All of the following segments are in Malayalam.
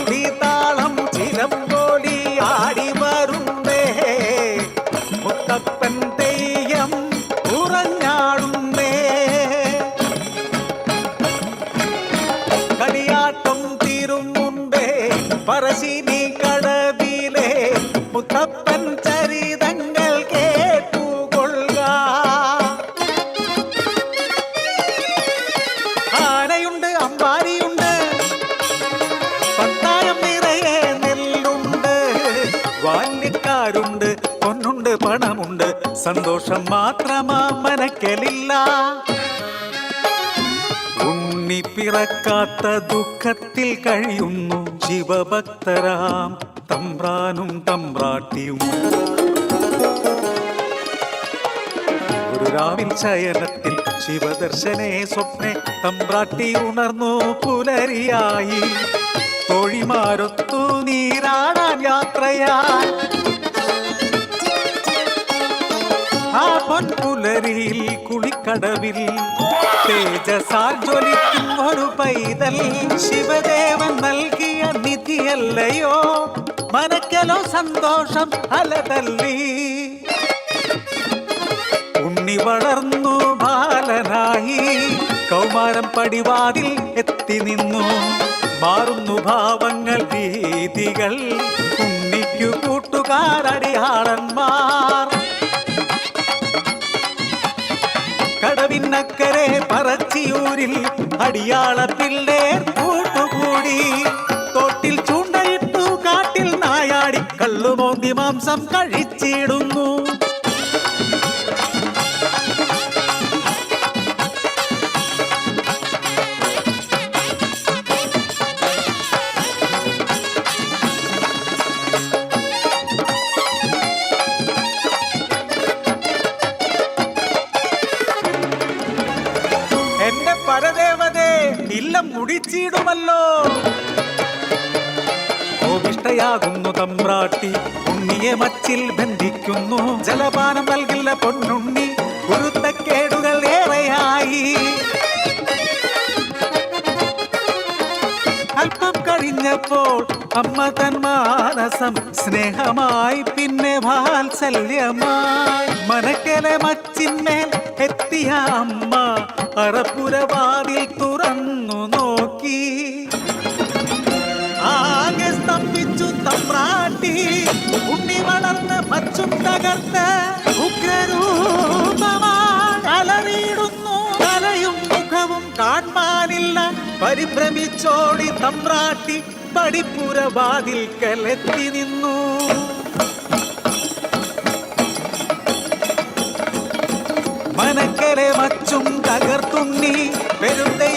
തുടി താളം ചിരമ്പോടി ആടി വരുന്നേ. മുത്തപ്പൻ തെയ്യം ഉറഞ്ഞാടുന്നേ. കളിയാട്ടം തീരുമുണ്ടേ പറശ്ശിനി കടവിലെ മുത്തപ്പൻ സന്തോഷം മാത്രമാ മനക്കലില്ല. ഉണ്ണി പിറക്കാത്ത ദുഃഖത്തിൽ കഴിയുന്നു ശിവഭക്തരാം തമ്പ്രാനും തമ്പ്രാട്ടിയും. രാവിൽ ശയനത്തിൽ ശിവദർശനെ സ്വപ്നെ തമ്പ്രാട്ടി ഉണർന്നു പുലരിയായി. തോഴിമാരൊത്തു നീരാടാൻ യാത്രയായി. പൊൻപുലരിയിൽ കുളിക്കടവിൽ തേജസാൽ ജ്വലിക്കും ഒരു പൈതൽ. ശിവദേവൻ നൽകിയ നിധിയല്ലയോ? മനക്കലോ സന്തോഷം അലതല്ലി. ഉണ്ണി വളർന്നു ബാലനായി കൗമാരം പടിവാതിൽ എത്തി നിന്നു. മാറുന്നു ഭാവങ്ങൾ രീതികൾ. ഉണ്ണിക്കു കൂട്ടുകാരടിയാളന്മാർ. പറച്ചിയൂരിൽ അടിയാള പിള്ളേർ കൂട്ടുകൂടി. തോട്ടിൽ ചൂണ്ടയിട്ടു കാട്ടിൽ നായാടി കള്ളുമോന്തി മാംസം കഴിച്ചിടുന്നു. പരദേവതേ ഇല്ലം മുടിച്ചിടുമല്ലോ. കോപിഷ്ടയാകുന്നു തമ്പ്രാട്ടി ഉണ്ണിയെ മച്ചിൽ ബന്ധിക്കുന്നു. ജലപാനം നൽകില്ല പൊന്നുണ്ണി കുരുത്തക്കേടുകൾ ഏറെയായി. അല്പം അമ്മ തൻ മാനസം സ്നേഹമായി പിന്നെ വാത്സല്യമായി. മനക്കലെ മച്ചിന്മേൽ എത്തിയ അമ്മ അറപ്പുരവാതിൽ തുറന്നു നോക്കി. ആകെ സ്തംഭിച്ചു തമ്പ്രാട്ടി. ഉണ്ണി വളർന്ന് തകർത്ത് ഉഗ്രരൂപമായി കാണാനില്ല പരിഭ്രമിച്ചോടി തമ്പ്രാട്ടി പടിപ്പുരവാതിൽ കലത്തി നിന്നു. മനക്കരെ മച്ചും തകർത്തുണ്ണി പെരുന്തൈ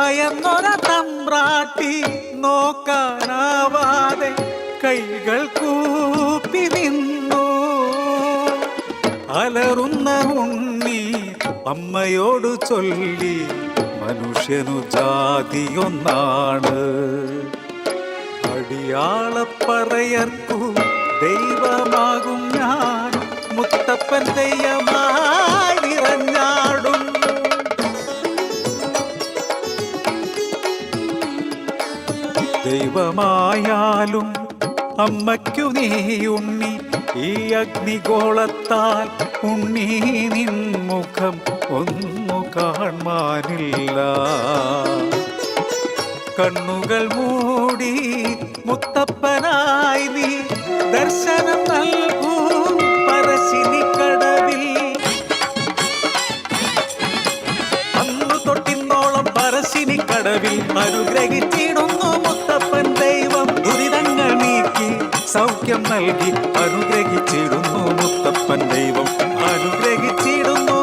ഭയന്നൊര തമ്പ്രാട്ടി നോക്കാനാവാതെ കൈകൾ കൂപ്പി നിന്നു. അലറുന്ന ഉണ്ണി അമ്മയോട് ചൊല്ലി മനുഷ്യനു ജാതിയൊന്നാണ് അടിയാളപ്പറയർക്കു ദൈവമാകും ഞാൻ മുത്തപ്പൻ നിറഞ്ഞാടും ദൈവമായാലും അമ്മയ്ക്കു നീ ഉണ്ണി. ഈ അഗ്നിഗോളത്താൽ ഉണ്ണി നിൻ മുഖം ഒന്നു കാണാനില്ല. കണ്ണുകൾ മൂടി മുത്തപ്പനായി നീ ദർശനം നൽകൂ പരശിനി കടവിൽ. അന്നു തൊട്ടിന്നോളം പരശിനി കടവിൽ അനുഗ്രഹിച്ചിടുന്നു. മുത്തപ്പൻ ദൈവം ദുരിതങ്ങൾ നീക്കി സൗഖ്യം നൽകി അനുഗ്രഹിച്ചിടുന്നു മുത്തപ്പൻ ദൈവം. അനുഗ്രഹിച്ചിടുന്നു